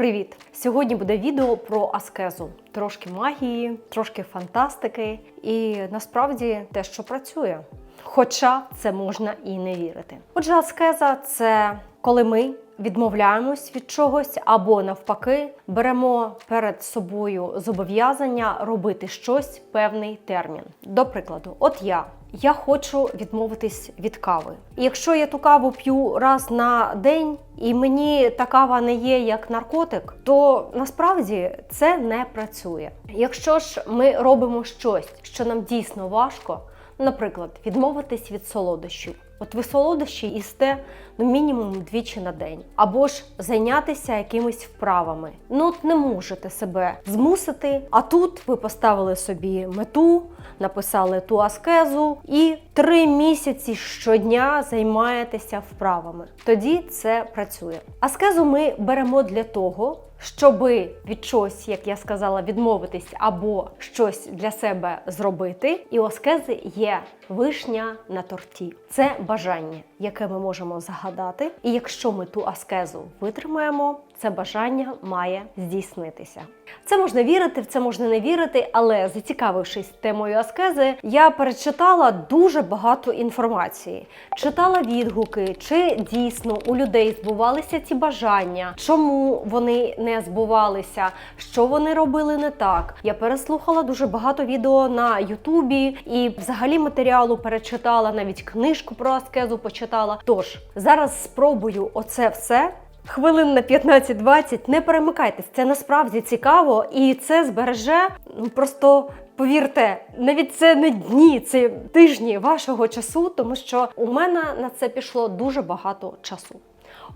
Привіт! Сьогодні буде відео про аскезу. Трошки магії, трошки фантастики і насправді те, що працює. Хоча це можна і не вірити. Отже, аскеза це коли ми відмовляємось від чогось або навпаки беремо перед собою зобов'язання робити щось певний термін. До прикладу, от я. Я хочу відмовитись від кави. Якщо я ту каву п'ю раз на день, і мені та кава не є як наркотик, то насправді це не працює. Якщо ж ми робимо щось, що нам дійсно важко, наприклад, відмовитись від солодощів. От ви солодощі їсте ну мінімум двічі на день, або ж зайнятися якимись вправами. Ну от не можете себе змусити. А тут ви поставили собі мету, написали ту аскезу і три місяці щодня займаєтеся вправами. Тоді це працює. Аскезу ми беремо для того. Щоби від чогось, як я сказала, відмовитись або щось для себе зробити, і оскези є вишня на торті. Це бажання, яке ми можемо загадати. І якщо ми ту аскезу витримаємо, це бажання має здійснитися. Це можна вірити, в це можна не вірити, але зацікавившись темою аскези, я перечитала дуже багато інформації, читала відгуки, чи дійсно у людей збувалися ці бажання, чому вони не збувалися, що вони робили не так. Я переслухала дуже багато відео на Ютубі і взагалі матеріалу перечитала, навіть книжку про аскезу почитала. Тож зараз спробую оце все. Хвилин на 15-20, не перемикайтесь, це насправді цікаво і це збереже ну просто. Повірте, навіть це не дні, це тижні вашого часу, тому що у мене на це пішло дуже багато часу.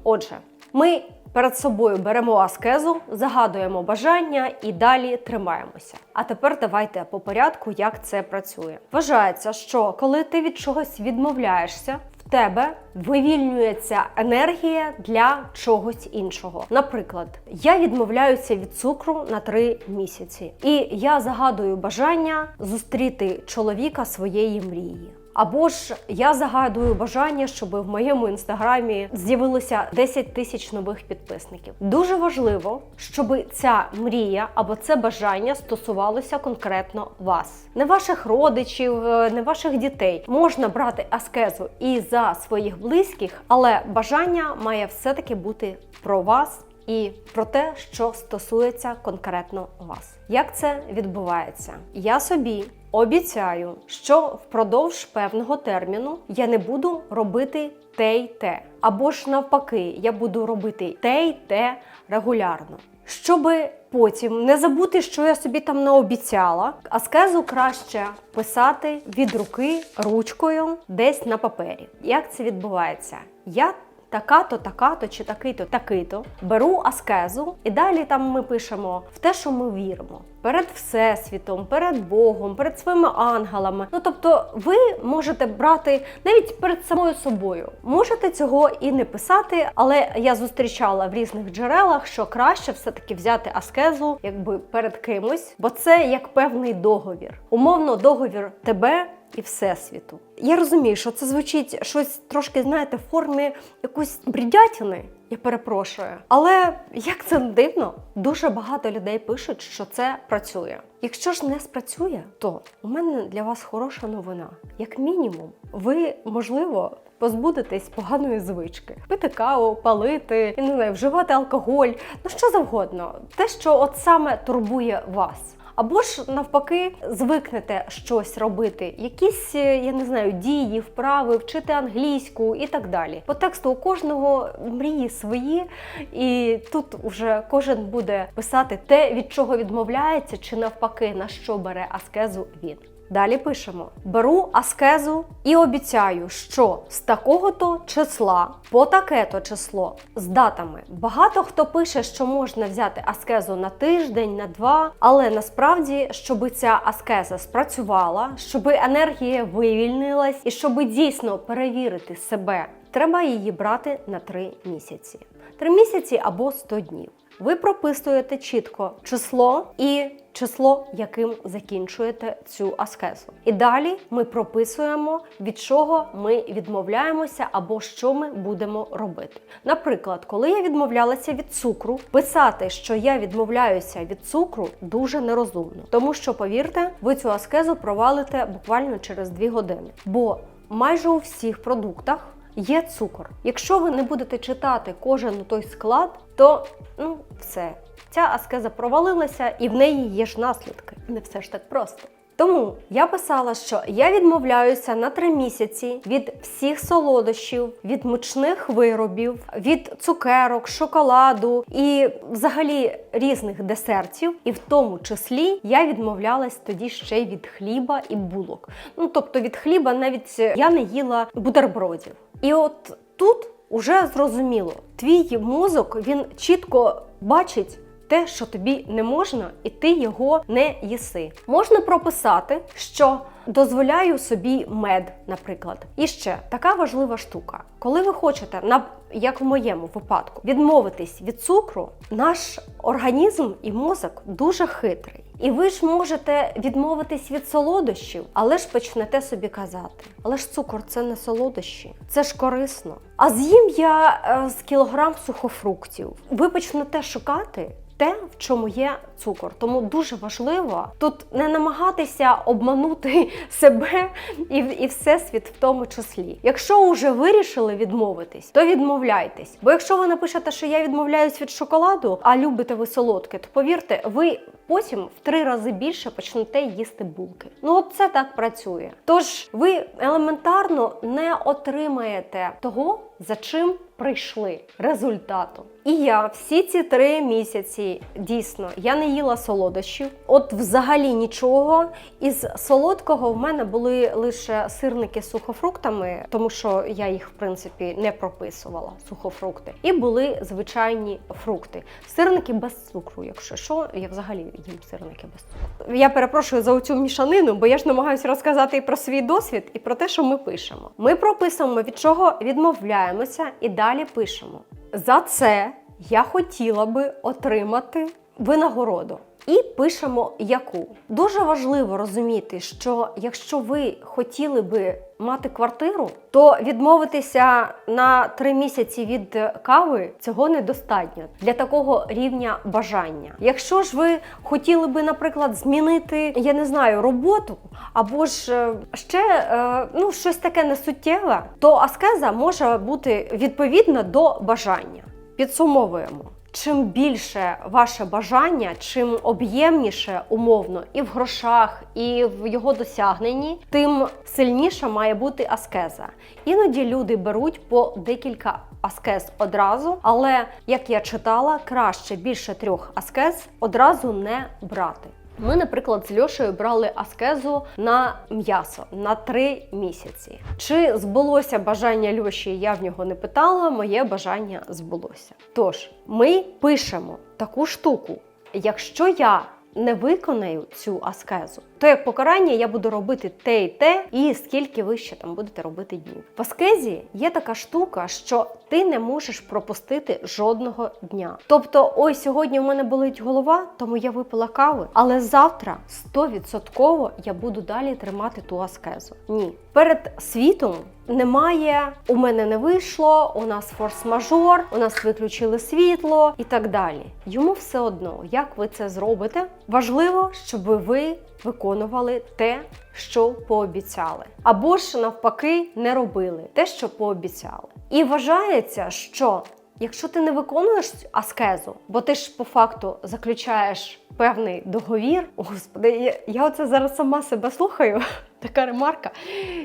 Отже, ми перед собою беремо аскезу, загадуємо бажання і далі тримаємося. А тепер давайте по порядку, як це працює. Вважається, що коли ти від чогось відмовляєшся, тебе вивільнюється енергія для чогось іншого. Наприклад, я відмовляюся від цукру на три місяці, і я загадую бажання зустріти чоловіка своєї мрії. Або ж я загадую бажання, щоб в моєму інстаграмі з'явилося 10 тисяч нових підписників. Дуже важливо, щоб ця мрія або це бажання стосувалося конкретно вас, не ваших родичів, е, не ваших дітей. Можна брати аскезу і за своїх близьких, але бажання має все-таки бути про вас. І про те, що стосується конкретно вас. Як це відбувається? Я собі обіцяю, що впродовж певного терміну я не буду робити те й те. Або ж навпаки, я буду робити те й те регулярно. Щоби потім не забути, що я собі там наобіцяла, аскезу краще писати від руки ручкою десь на папері. Як це відбувається? Я така-то, така-то чи такий-то, такий-то. Беру аскезу, і далі там ми пишемо в те, що ми віримо. Перед Всесвітом, перед Богом, перед своїми ангелами. Ну тобто, ви можете брати навіть перед самою собою. Можете цього і не писати, але я зустрічала в різних джерелах, що краще все-таки взяти аскезу, якби перед кимось, бо це як певний договір. Умовно, договір тебе і всесвіту. Я розумію, що це звучить щось трошки, знаєте, в формі якоїсь бредятини. Я перепрошую. Але як це дивно, дуже багато людей пишуть, що це працює. Якщо ж не спрацює, то у мене для вас хороша новина. Як мінімум, ви можливо. Позбудетесь поганої звички, пити каву, палити, я не знаю, вживати алкоголь, ну що завгодно, те, що от саме турбує вас. Або ж навпаки звикнете щось робити, якісь, е, я не знаю, дії, вправи, вчити англійську і так далі. По тексту у кожного мрії свої, і тут вже кожен буде писати те, від чого відмовляється, чи навпаки, на що бере аскезу він. Далі пишемо: беру аскезу і обіцяю, що з такого-то числа по таке-то число з датами. Багато хто пише, що можна взяти аскезу на тиждень, на два, але насправді, щоб ця аскеза спрацювала, щоб енергія вивільнилась і щоб дійсно перевірити себе, треба її брати на три місяці. 3 місяці або 100 днів. Ви прописуєте чітко число і число, яким закінчуєте цю аскезу. І далі ми прописуємо, від чого ми відмовляємося або що ми будемо робити. Наприклад, коли я відмовлялася від цукру, писати, що я відмовляюся від цукру, дуже нерозумно, тому що, повірте, ви цю аскезу провалите буквально через 2 години. Бо майже у всіх продуктах є цукор. Якщо ви не будете читати кожен той склад, то ну все, ця аскеза провалилася і в неї є ж наслідки. Не все ж так просто. Тому я писала, що я відмовляюся на три місяці від всіх солодощів, від мучних виробів, від цукерок, шоколаду і взагалі різних десертів. І в тому числі я відмовлялась тоді ще й від хліба і булок. Ну тобто від хліба навіть я не їла бутербродів. І от тут уже зрозуміло, твій мозок він чітко бачить. Те, що тобі не можна, і ти його не їси. Можна прописати, що дозволяю собі мед, наприклад. І ще така важлива штука. Коли ви хочете, на як в моєму випадку, відмовитись від цукру, наш організм і мозок дуже хитрий. І ви ж можете відмовитись від солодощів, але ж почнете собі казати: але ж цукор це не солодощі, це ж корисно. А з'їм я е, з кілограм сухофруктів. Ви почнете шукати. Те, в чому є цукор, тому дуже важливо тут не намагатися обманути себе і, і всесвіт в тому числі. Якщо вже вирішили відмовитись, то відмовляйтесь. Бо якщо ви напишете, що я відмовляюсь від шоколаду, а любите ви солодке, то повірте, ви потім в три рази більше почнете їсти булки. Ну от це так працює. Тож ви елементарно не отримаєте того, за чим прийшли результату. І я всі ці три місяці дійсно я не їла солодощів, от взагалі нічого. Із солодкого в мене були лише сирники з сухофруктами, тому що я їх в принципі не прописувала. Сухофрукти, і були звичайні фрукти. Сирники без цукру. Якщо що, я взагалі їм сирники без цукру. Я перепрошую за оцю мішанину, бо я ж намагаюся розказати і про свій досвід, і про те, що ми пишемо. Ми прописуємо від чого відмовляємося, і далі пишемо. За це я хотіла би отримати винагороду. І пишемо яку. Дуже важливо розуміти, що якщо ви хотіли би мати квартиру, то відмовитися на три місяці від кави цього недостатньо для такого рівня бажання. Якщо ж ви хотіли би, наприклад, змінити, я не знаю, роботу або ж е, ще е, ну щось таке несуттєве, то аскеза може бути відповідна до бажання. Підсумовуємо. Чим більше ваше бажання, чим об'ємніше умовно і в грошах, і в його досягненні, тим сильніша має бути аскеза. Іноді люди беруть по декілька аскез одразу, але як я читала, краще більше трьох аскез одразу не брати. Ми, наприклад, з Льошею брали аскезу на м'ясо на три місяці. Чи збулося бажання Льоші? Я в нього не питала. Моє бажання збулося. Тож ми пишемо таку штуку. Якщо я не виконаю цю аскезу, то як покарання я буду робити те і те, і скільки ви ще там будете робити днів. В аскезі є така штука, що ти не можеш пропустити жодного дня. Тобто, ой, сьогодні в мене болить голова, тому я випила кави, але завтра 100% я буду далі тримати ту аскезу. Ні, перед світом. Немає, у мене не вийшло, у нас форс-мажор, у нас виключили світло і так далі. Йому все одно, як ви це зробите. Важливо, щоб ви виконували те, що пообіцяли, або ж навпаки не робили те, що пообіцяли. І вважається, що якщо ти не виконуєш аскезу, бо ти ж по факту заключаєш певний договір. Господи, я, я оце зараз сама себе слухаю. Така ремарка.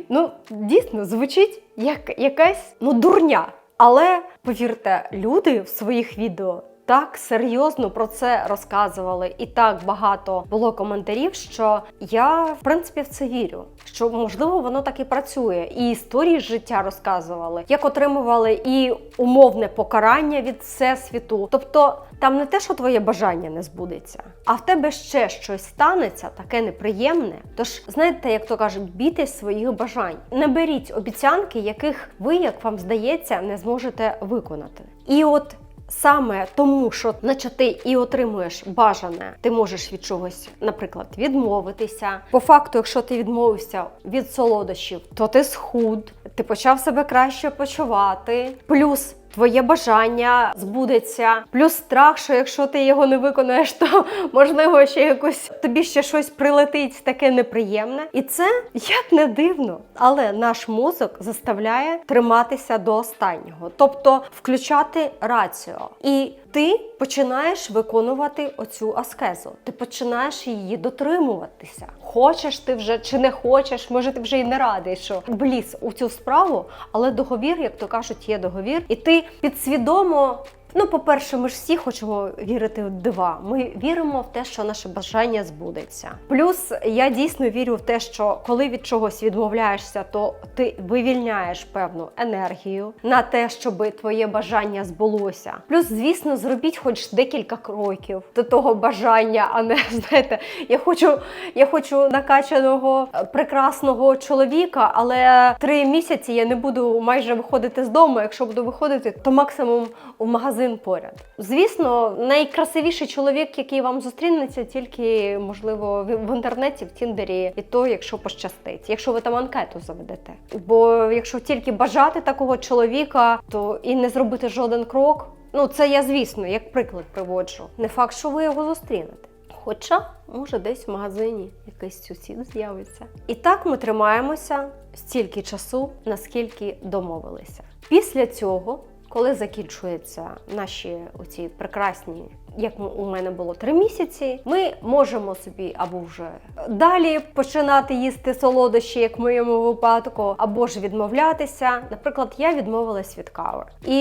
Ну, дійсно, звучить як якась ну, дурня. Але повірте, люди в своїх відео так серйозно про це розказували, і так багато було коментарів, що я в принципі в це вірю. Що можливо воно так і працює, і історії життя розказували, як отримували і умовне покарання від всесвіту. Тобто там не те, що твоє бажання не збудеться, а в тебе ще щось станеться, таке неприємне. Тож, знаєте, як то кажуть, бійтесь своїх бажань. Не беріть обіцянки, яких ви, як вам здається, не зможете виконати. І от саме тому, що наче ти і отримуєш бажане, ти можеш від чогось, наприклад, відмовитися. По факту, якщо ти відмовився від солодощів, то ти схуд, ти почав себе краще почувати. Плюс Твоє бажання збудеться, плюс страх, що якщо ти його не виконаєш, то можливо ще якось тобі ще щось прилетить таке неприємне. І це як не дивно, але наш мозок заставляє триматися до останнього, тобто включати раціо. І ти починаєш виконувати оцю аскезу. Ти починаєш її дотримуватися. Хочеш ти вже чи не хочеш, може ти вже й не радий, що вліз у цю справу, але договір, як то кажуть, є договір, і ти підсвідомо. Ну, по-перше, ми ж всі хочемо вірити в дива. Ми віримо в те, що наше бажання збудеться. Плюс я дійсно вірю в те, що коли від чогось відмовляєшся, то ти вивільняєш певну енергію на те, щоб твоє бажання збулося. Плюс, звісно, зробіть хоч декілька кроків до того бажання, а не знаєте, я хочу, я хочу накачаного е, прекрасного чоловіка, але три місяці я не буду майже виходити з дому. Якщо буду виходити, то максимум у магазин поряд. Звісно, найкрасивіший чоловік, який вам зустрінеться, тільки можливо в інтернеті, в Тіндері, і то, якщо пощастить, якщо ви там анкету заведете. Бо якщо тільки бажати такого чоловіка, то і не зробити жоден крок. Ну це я, звісно, як приклад приводжу. Не факт, що ви його зустрінете. Хоча, може, десь в магазині якийсь сусід з'явиться. І так ми тримаємося стільки часу, наскільки домовилися. Після цього, коли закінчуються наші оці прекрасні, як у мене було три місяці, ми можемо собі або вже далі починати їсти солодощі, як в моєму випадку, або ж відмовлятися. Наприклад, я відмовилась від кави, і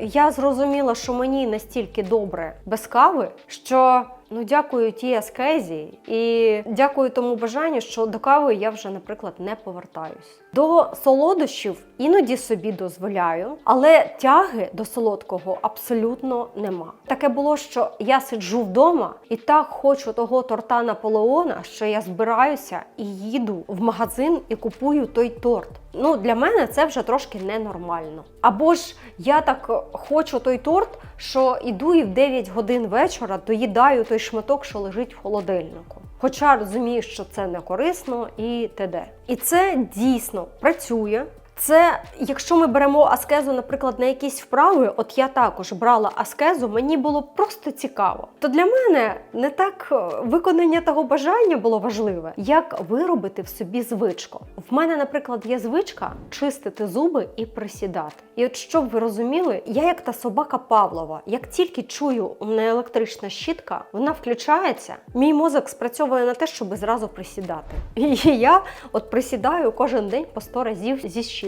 я зрозуміла, що мені настільки добре без кави, що Ну, дякую тій аскезі і дякую тому бажанню, що до кави я вже, наприклад, не повертаюсь. До солодощів іноді собі дозволяю, але тяги до солодкого абсолютно нема. Таке було, що я сиджу вдома і так хочу того торта Наполеона, що я збираюся і їду в магазин і купую той торт. Ну, для мене це вже трошки ненормально. Або ж я так хочу той торт, що іду і в 9 годин вечора доїдаю той шматок, що лежить в холодильнику. Хоча розумію, що це не корисно і т.д. І це дійсно працює. Це, якщо ми беремо аскезу, наприклад, на якісь вправи, от я також брала аскезу, мені було просто цікаво. То для мене не так е, виконання того бажання було важливе, як виробити в собі звичку. В мене, наприклад, є звичка чистити зуби і присідати. І от щоб ви розуміли, я як та собака Павлова, як тільки чую у електрична щітка, вона включається. Мій мозок спрацьовує на те, щоб зразу присідати. І я от присідаю кожен день по 100 разів зі щіткою.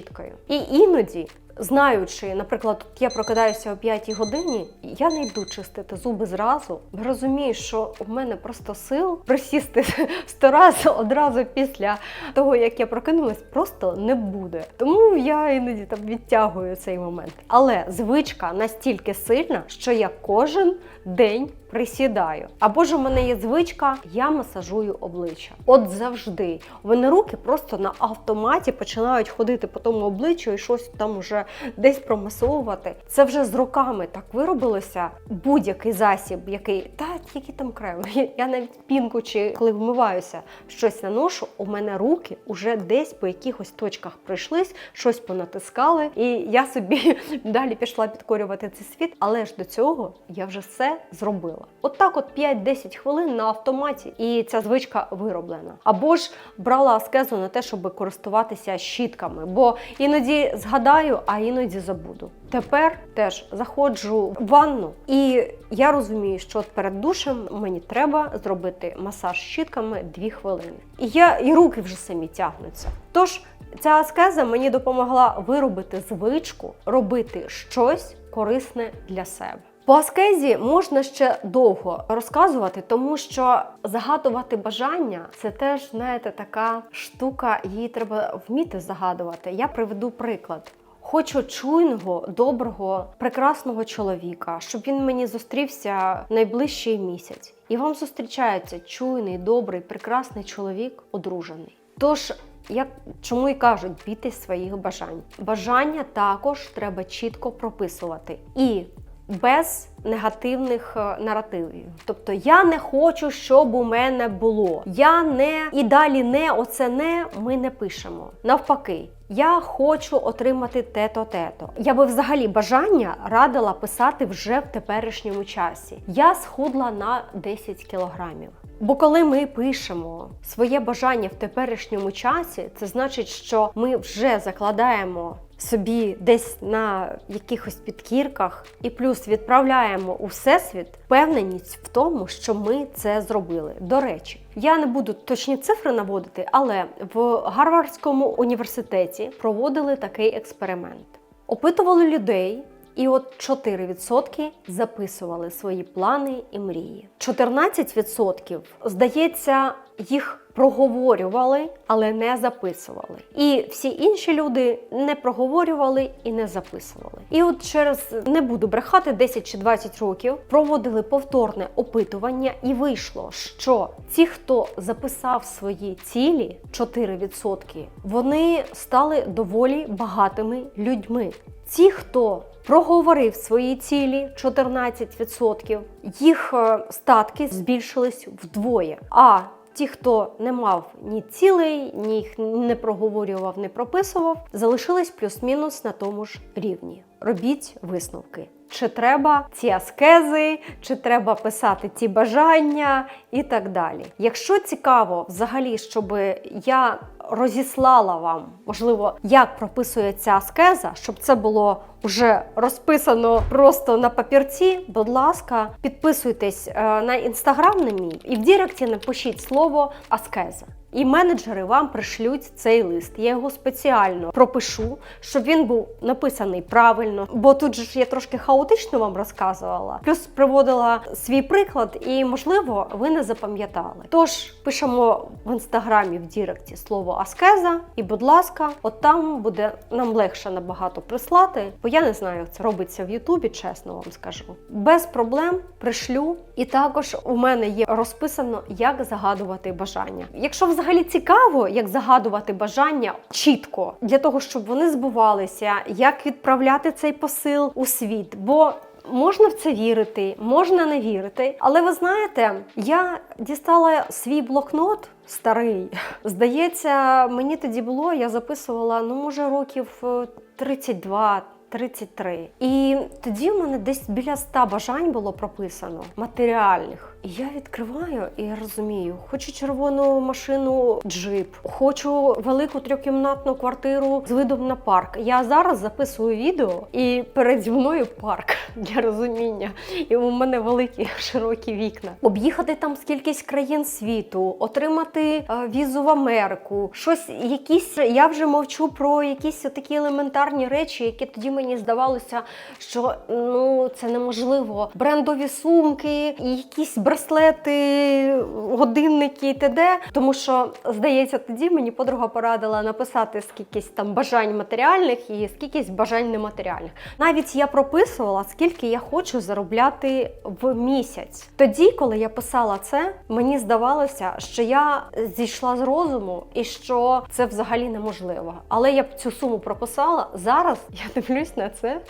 І іноді, знаючи, наприклад, я прокидаюся о 5 годині, я не йду чистити зуби зразу, розумію, що в мене просто сил присісти 100 разів одразу після того, як я прокинулась, просто не буде. Тому я іноді там відтягую цей момент. Але звичка настільки сильна, що я кожен день присідаю. Або ж у мене є звичка, я масажую обличчя. От завжди. У мене руки просто на автоматі починають ходити по тому обличчю і щось там уже десь промасовувати. Це вже з роками так виробилося. Будь-який засіб, який та які там крем. Я навіть пінку чи коли вмиваюся, щось наношу. У мене руки вже десь по якихось точках пройшлись, щось понатискали, і я собі далі пішла підкорювати цей світ. Але ж до цього я вже все зробила. От так, от 5-10 хвилин на автоматі, і ця звичка вироблена. Або ж брала аскезу на те, щоб користуватися щітками, бо іноді згадаю, а іноді забуду. Тепер теж заходжу в ванну, і я розумію, що перед душем мені треба зробити масаж щітками 2 хвилини. І я і руки вже самі тягнуться. Тож ця аскеза мені допомогла виробити звичку, робити щось корисне для себе. По аскезі можна ще довго розказувати, тому що загадувати бажання це теж, знаєте, така штука, її треба вміти загадувати. Я приведу приклад. Хочу чуйного, доброго, прекрасного чоловіка, щоб він мені зустрівся найближчий місяць. І вам зустрічається чуйний, добрий, прекрасний чоловік, одружений. Тож, як чому і кажуть, бійтесь своїх бажань. Бажання також треба чітко прописувати. І без негативних е, наративів. Тобто я не хочу, щоб у мене було. Я не і далі не оце не ми не пишемо. Навпаки. Я хочу отримати те-то, те-то. Я би взагалі бажання радила писати вже в теперішньому часі. Я схудла на 10 кілограмів. Бо коли ми пишемо своє бажання в теперішньому часі, це значить, що ми вже закладаємо собі десь на якихось підкірках і плюс відправляємо у всесвіт впевненість в тому, що ми це зробили. До речі, я не буду точні цифри наводити, але в Гарвардському університеті проводили такий експеримент. Опитували людей. І от 4% записували свої плани і мрії. 14%, здається, їх проговорювали, але не записували. І всі інші люди не проговорювали і не записували. І от через не буду брехати 10 чи 20 років проводили повторне опитування, і вийшло, що ті, хто записав свої цілі, 4%, вони стали доволі багатими людьми. Ті, хто проговорив свої цілі 14%, їх е, статки збільшились вдвоє. А ті, хто не мав ні цілей, ні їх не проговорював, не прописував, залишились плюс-мінус на тому ж рівні. Робіть висновки. Чи треба ці аскези, чи треба писати ці бажання і так далі. Якщо цікаво, взагалі, щоб я розіслала вам, можливо, як прописується аскеза, щоб це було вже розписано просто на папірці. Будь ласка, підписуйтесь е, на інстаграм на мій і в Діректі напишіть слово аскеза. І менеджери вам пришлють цей лист. Я його спеціально пропишу, щоб він був написаний правильно. Бо тут же ж я трошки хаотично вам розказувала, плюс приводила свій приклад, і можливо ви не запам'ятали. Тож пишемо в інстаграмі в Діректі слово аскеза, і, будь ласка, от там буде нам легше набагато прислати, бо я не знаю, як це робиться в Ютубі, чесно вам скажу. Без проблем пришлю. І також у мене є розписано, як загадувати бажання. Якщо взагалі цікаво, як загадувати бажання чітко для того, щоб вони збувалися, як відправляти цей посил у світ. Бо Можна в це вірити, можна не вірити. Але ви знаєте, я дістала свій блокнот старий. Здається, мені тоді було, я записувала, ну, може, років е, 32. 33. І тоді в мене десь біля 100 бажань було прописано матеріальних. І я відкриваю і розумію, хочу червону машину джип, хочу велику трьохкімнатну квартиру з видом на парк. Я зараз записую відео, і переді мною парк для розуміння. І у мене великі широкі вікна. Об'їхати там скількись країн світу, отримати е, візу в Америку, щось, якісь я вже мовчу про якісь такі елементарні речі, які тоді мені здавалося, що ну це неможливо. Брендові сумки, якісь браслети, годинники і т.д. Тому що, здається, тоді мені подруга порадила написати скількись там бажань матеріальних і скількись бажань нематеріальних. Навіть я прописувала, скільки я хочу заробляти в місяць. Тоді, коли я писала це, мені здавалося, що я зійшла з розуму і що це взагалі неможливо. Але я б цю суму прописала. Зараз я дивлюсь на це,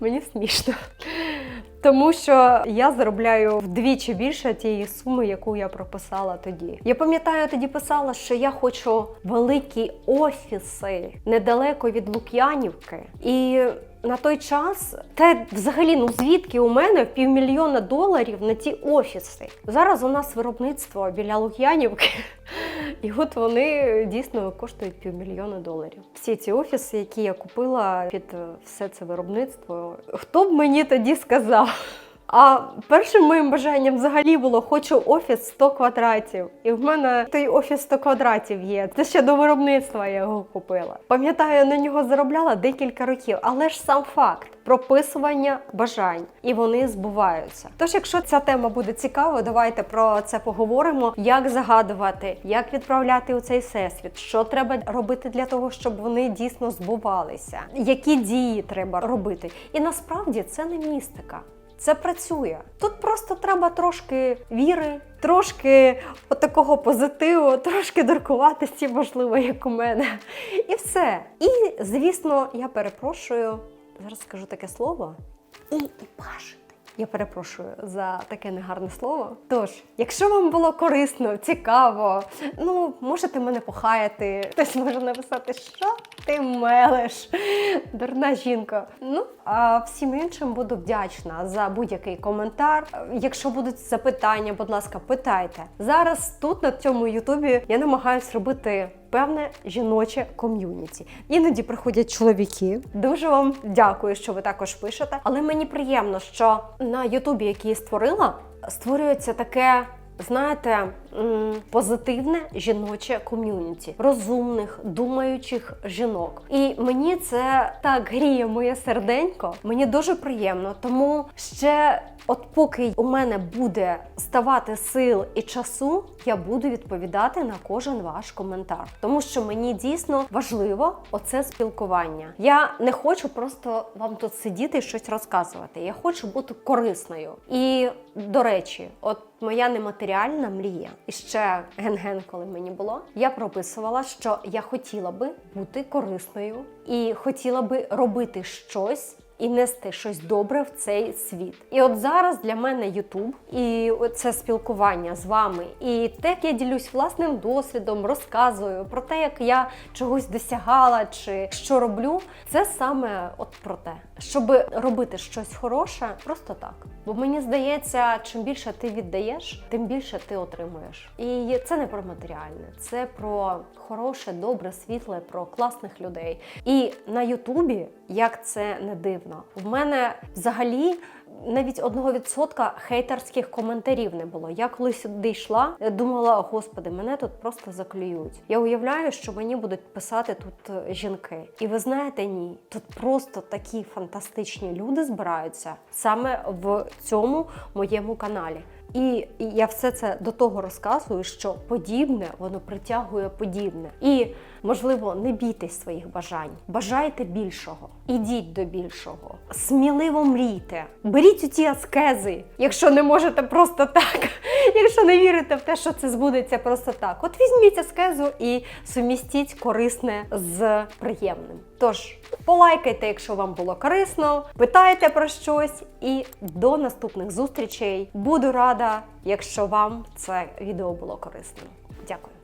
мені смішно. Тому що я заробляю вдвічі більше тієї суми, яку я прописала тоді. Я пам'ятаю, тоді писала, що я хочу великі офіси недалеко від Лук'янівки. І на той час те взагалі ну звідки у мене півмільйона доларів на ті офіси. Зараз у нас виробництво біля Лук'янівки, і от вони дійсно коштують півмільйона доларів. Всі ці офіси, які я купила під е, все це виробництво, хто б мені тоді сказав? А першим моїм бажанням взагалі було хочу офіс 100 квадратів. І в мене той офіс 100 квадратів є. Це ще до виробництва я його купила. Пам'ятаю, на нього заробляла декілька років, але ж сам факт прописування бажань, і вони збуваються. Тож, якщо ця тема буде цікава, давайте про це поговоримо. Як загадувати, як відправляти у цей всесвіт, що треба робити для того, щоб вони дійсно збувалися, які дії треба робити. І насправді це не містика. Це працює. Тут просто треба трошки віри, трошки такого позитиву, трошки дуркуватості, можливо, як у мене. І все. І, звісно, я перепрошую, зараз скажу таке слово і, і пашете. Я перепрошую за таке негарне слово. Тож, якщо вам було корисно, цікаво, ну можете мене похаяти. Хтось може написати, що ти мелеш, дурна жінка. Ну а всім іншим буду вдячна за будь-який коментар. Якщо будуть запитання, будь ласка, питайте. Зараз тут на цьому ютубі я намагаюсь робити. Певне жіноче ком'юніті. Іноді приходять чоловіки. Дуже вам дякую, що ви також пишете. Але мені приємно, що на Ютубі, який я створила, створюється таке. Знаєте, позитивне жіноче ком'юніті, розумних, думаючих жінок. І мені це так гріє моє серденько. Мені дуже приємно. Тому ще, от поки у мене буде ставати сил і часу, я буду відповідати на кожен ваш коментар, тому що мені дійсно важливо оце спілкування. Я не хочу просто вам тут сидіти і щось розказувати. Я хочу бути корисною. І до речі, от моя нематеріальна мрія, і ще ген-ген, коли мені було, я прописувала, що я хотіла би бути корисною і хотіла би робити щось. І нести щось добре в цей світ. І от зараз для мене Ютуб і це спілкування з вами, і те, як я ділюсь власним досвідом, розказую про те, як я чогось досягала чи що роблю, це саме от про те, щоб робити щось хороше просто так. Бо мені здається, чим більше ти віддаєш, тим більше ти отримуєш. І це не про матеріальне, це про хороше, добре, світле, про класних людей. І на Ютубі, як це не дивно, в мене взагалі. Навіть одного відсотка хейтерських коментарів не було. Я коли сюди йшла, думала, господи, мене тут просто заклюють. Я уявляю, що мені будуть писати тут е, жінки. І ви знаєте, ні, тут просто такі фантастичні люди збираються саме в цьому моєму каналі. І я все це до того розказую, що подібне воно притягує подібне. І можливо, не бійтесь своїх бажань, бажайте більшого, ідіть до більшого, сміливо мрійте, беріть у ці аскези, якщо не можете просто так, якщо не вірите в те, що це збудеться просто так. От візьміть аскезу і сумістіть корисне з приємним. Тож полайкайте, якщо вам було корисно, питайте про щось, і до наступних зустрічей. Буду рада, якщо вам це відео було корисним. Дякую.